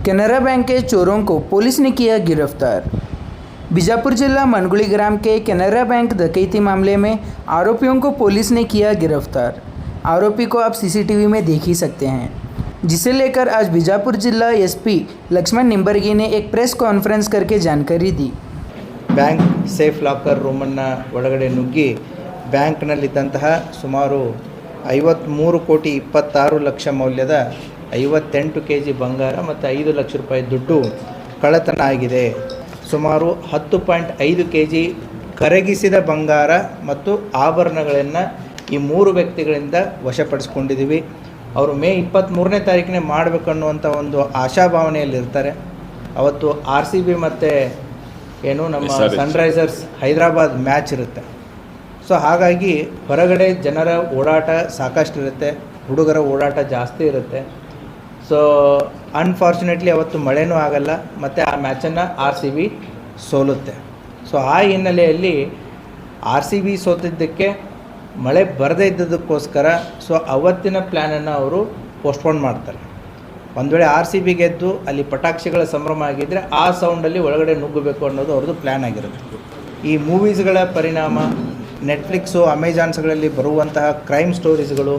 Canara bank के चोरों को पुलिस ने किया गिरफ्तार बीजापुर जिला मनगुड़ी ग्राम के केनरा बैंक डकैती मामले में आरोपियों को पुलिस ने किया गिरफ्तार आरोपी को आप सीसीटीवी में देख ही सकते हैं जिसे लेकर आज बीजापुर जिला एसपी लक्ष्मण निंबर्गी ने एक प्रेस कॉन्फ्रेंस करके जानकारी दी ಬ್ಯಾಂಕ್ ಸೇಫ್ ಲಾಕರ್ ರೂಮನ್ನು ಒಳಗಡೆ ನುಗ್ಗಿ ಬ್ಯಾಂಕ್ನಲ್ಲಿದ್ದಂತಹ ಸುಮಾರು ಐವತ್ತ್ಮೂರು ಕೋಟಿ ಇಪ್ಪತ್ತಾರು ಲಕ್ಷ ಮೌಲ್ಯದ ಐವತ್ತೆಂಟು ಕೆ ಜಿ ಬಂಗಾರ ಮತ್ತು ಐದು ಲಕ್ಷ ರೂಪಾಯಿ ದುಡ್ಡು ಕಳ್ಳತನ ಆಗಿದೆ ಸುಮಾರು ಹತ್ತು ಪಾಯಿಂಟ್ ಐದು ಕೆ ಜಿ ಕರಗಿಸಿದ ಬಂಗಾರ ಮತ್ತು ಆಭರಣಗಳನ್ನು ಈ ಮೂರು ವ್ಯಕ್ತಿಗಳಿಂದ ವಶಪಡಿಸ್ಕೊಂಡಿದ್ದೀವಿ. ಅವರು ಮೇ ಇಪ್ಪತ್ತ್ಮೂರನೇ ತಾರೀಕಿನೇ ಮಾಡಬೇಕನ್ನುವಂಥ ಒಂದು ಆಶಾಭಾವನೆಯಲ್ಲಿರ್ತಾರೆ. ಅವತ್ತು ಆರ್ ಸಿ ಬಿ ಮತ್ತು ಏನು ನಮ್ಮ. ಸನ್ರೈಸರ್ಸ್ ಹೈದರಾಬಾದ್ ಮ್ಯಾಚ್ ಇರುತ್ತೆ. ಸೊ ಹಾಗಾಗಿ ಹೊರಗಡೆ ಜನರ ಓಡಾಟ ಸಾಕಷ್ಟು ಇರುತ್ತೆ ಹುಡುಗರ ಓಡಾಟ ಜಾಸ್ತಿ ಇರುತ್ತೆ. ಸೊ ಅನ್ಫಾರ್ಚುನೇಟ್ಲಿ ಅವತ್ತು ಮಳೆನೂ ಆಗಲ್ಲ, ಮತ್ತು ಆ ಮ್ಯಾಚನ್ನು ಆರ್ ಸಿ ಬಿ ಸೋಲುತ್ತೆ. ಸೊ ಆ ಹಿನ್ನೆಲೆಯಲ್ಲಿ ಆರ್ ಸಿ ಬಿ ಸೋತಿದ್ದಕ್ಕೆ ಮಳೆ ಬರದೇ ಇದ್ದದಕ್ಕೋಸ್ಕರ ಸೊ ಅವತ್ತಿನ ಪ್ಲ್ಯಾನನ್ನು ಅವರು ಪೋಸ್ಟ್ಪೋನ್ ಮಾಡ್ತಾರೆ. ಒಂದು ವೇಳೆ ಆರ್ ಸಿ ಬಿ ಗೆದ್ದು, ಅಲ್ಲಿ ಪಟಾಕ್ಷಿಗಳ ಸಂಭ್ರಮ ಆಗಿದ್ದರೆ ಆ ಸೌಂಡಲ್ಲಿ ಒಳಗಡೆ ನುಗ್ಗಬೇಕು ಅನ್ನೋದು ಅವ್ರದ್ದು ಪ್ಲ್ಯಾನ್ ಆಗಿರುತ್ತೆ. ಈ ಮೂವೀಸ್ಗಳ ಪರಿಣಾಮ ನೆಟ್ಫ್ಲಿಕ್ಸು ಅಮೆಜಾನ್ಸ್ಗಳಲ್ಲಿ ಬರುವಂತಹ ಕ್ರೈಮ್ ಸ್ಟೋರೀಸ್ಗಳು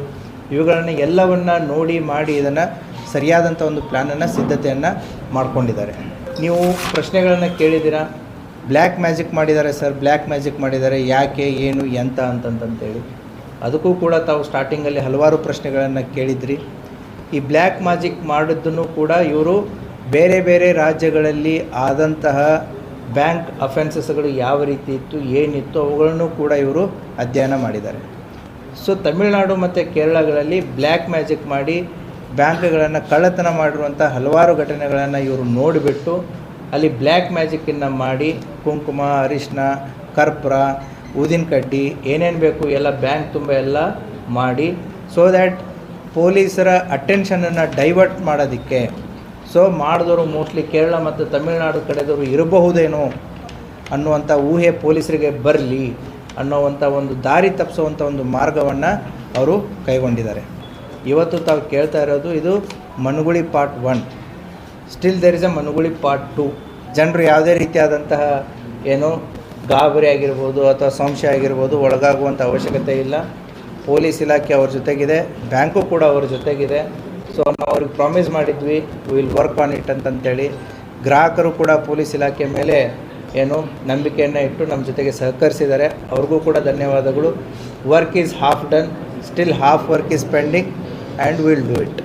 ಇವುಗಳನ್ನು ಎಲ್ಲವನ್ನು ನೋಡಿ ಮಾಡಿ ಇದನ್ನು ಸರಿಯಾದಂಥ ಒಂದು ಪ್ಲ್ಯಾನನ್ನು ಸಿದ್ಧತೆಯನ್ನು ಮಾಡ್ಕೊಂಡಿದ್ದಾರೆ. ನೀವು ಪ್ರಶ್ನೆಗಳನ್ನು ಕೇಳಿದ್ದೀರಾ? ಬ್ಲ್ಯಾಕ್ ಮ್ಯಾಜಿಕ್ ಮಾಡಿದ್ದಾರೆ ಸರ್, ಬ್ಲ್ಯಾಕ್ ಮ್ಯಾಜಿಕ್ ಮಾಡಿದ್ದಾರೆ, ಯಾಕೆ, ಏನು, ಎಂತ ಅಂತಂತಂತೇಳಿ. ಅದಕ್ಕೂ ಕೂಡ ತಾವು ಸ್ಟಾರ್ಟಿಂಗಲ್ಲಿ ಹಲವಾರು ಪ್ರಶ್ನೆಗಳನ್ನು ಕೇಳಿದ್ರಿ. ಈ ಬ್ಲ್ಯಾಕ್ ಮ್ಯಾಜಿಕ್ ಮಾಡಿದ್ದನ್ನು ಕೂಡ ಇವರು ಬೇರೆ ಬೇರೆ ರಾಜ್ಯಗಳಲ್ಲಿ ಆದಂತಹ ಬ್ಯಾಂಕ್ ಅಫೆನ್ಸಸ್ಗಳು ಯಾವ ರೀತಿ ಇತ್ತು, ಏನಿತ್ತು, ಅವುಗಳನ್ನು ಕೂಡ ಇವರು ಅಧ್ಯಯನ ಮಾಡಿದ್ದಾರೆ. ಸೊ, ತಮಿಳುನಾಡು ಮತ್ತು ಕೇರಳಗಳಲ್ಲಿ ಬ್ಲ್ಯಾಕ್ ಮ್ಯಾಜಿಕ್ ಮಾಡಿ ಬ್ಯಾಂಕ್ಗಳನ್ನು ಕಳ್ಳತನ ಮಾಡಿರುವಂಥ ಹಲವಾರು ಘಟನೆಗಳನ್ನು ಇವರು ನೋಡಿಬಿಟ್ಟು ಅಲ್ಲಿ ಬ್ಲ್ಯಾಕ್ ಮ್ಯಾಜಿಕ್ಕನ್ನು ಮಾಡಿ ಕುಂಕುಮ ಅರಿಶಿನ ಕರ್ಪೂರ, ಊದಿನ ಕಡ್ಡಿ, ಏನೇನು ಬೇಕು ಎಲ್ಲ ಬ್ಯಾಂಕ್ ತುಂಬ ಎಲ್ಲ ಮಾಡಿ ಸೊ ದ್ಯಾಟ್ ಪೊಲೀಸರ ಅಟೆನ್ಷನನ್ನು ಡೈವರ್ಟ್ ಮಾಡೋದಕ್ಕೆ. ಸೊ ಮಾಡಿದವರು ಮೋಸ್ಟ್ಲಿ ಕೇರಳ ಮತ್ತು ತಮಿಳುನಾಡು ಕಡೆದವರು ಇರಬಹುದೇನೋ ಅನ್ನುವಂಥ ಊಹೆ ಪೊಲೀಸರಿಗೆ ಬರಲಿ ಅನ್ನೋವಂಥ ಒಂದು ದಾರಿ ತಪ್ಪಿಸುವಂಥ ಒಂದು ಮಾರ್ಗವನ್ನು ಅವರು ಕೈಗೊಂಡಿದ್ದಾರೆ. ಇವತ್ತು ತಾವು ಕೇಳ್ತಾ ಇರೋದು ಇದು ಮನುಗುಳಿ part one still there is a ಮನುಗುಳಿ part two ಜನರು ಯಾವುದೇ ರೀತಿಯಾದಂತಹ ಏನು ಗಾಬರಿ ಆಗಿರ್ಬೋದು ಅಥವಾ ಸಂಶಯ ಆಗಿರ್ಬೋದು ಒಳಗಾಗುವಂಥ ಅವಶ್ಯಕತೆ ಇಲ್ಲ. ಪೊಲೀಸ್ ಇಲಾಖೆ ಅವ್ರ ಜೊತೆಗಿದೆ, ಬ್ಯಾಂಕು ಕೂಡ ಅವ್ರ ಜೊತೆಗಿದೆ. ಸೊ ನಾವು ಅವ್ರಿಗೆ ಪ್ರಾಮಿಸ್ ಮಾಡಿದ್ವಿ ವಿಲ್ ವರ್ಕ್ ಆನ್ ಇಟ್ ಅಂತಂತೇಳಿ. ಗ್ರಾಹಕರು ಕೂಡ ಪೊಲೀಸ್ ಇಲಾಖೆ ಮೇಲೆ ಏನು ನಂಬಿಕೆಯನ್ನು ಇಟ್ಟು ನಮ್ಮ ಜೊತೆಗೆ ಸಹಕರಿಸಿದ್ದಾರೆ. ಅವ್ರಿಗೂ ಕೂಡ ಧನ್ಯವಾದಗಳು. Work is half done still half work is pending and will do it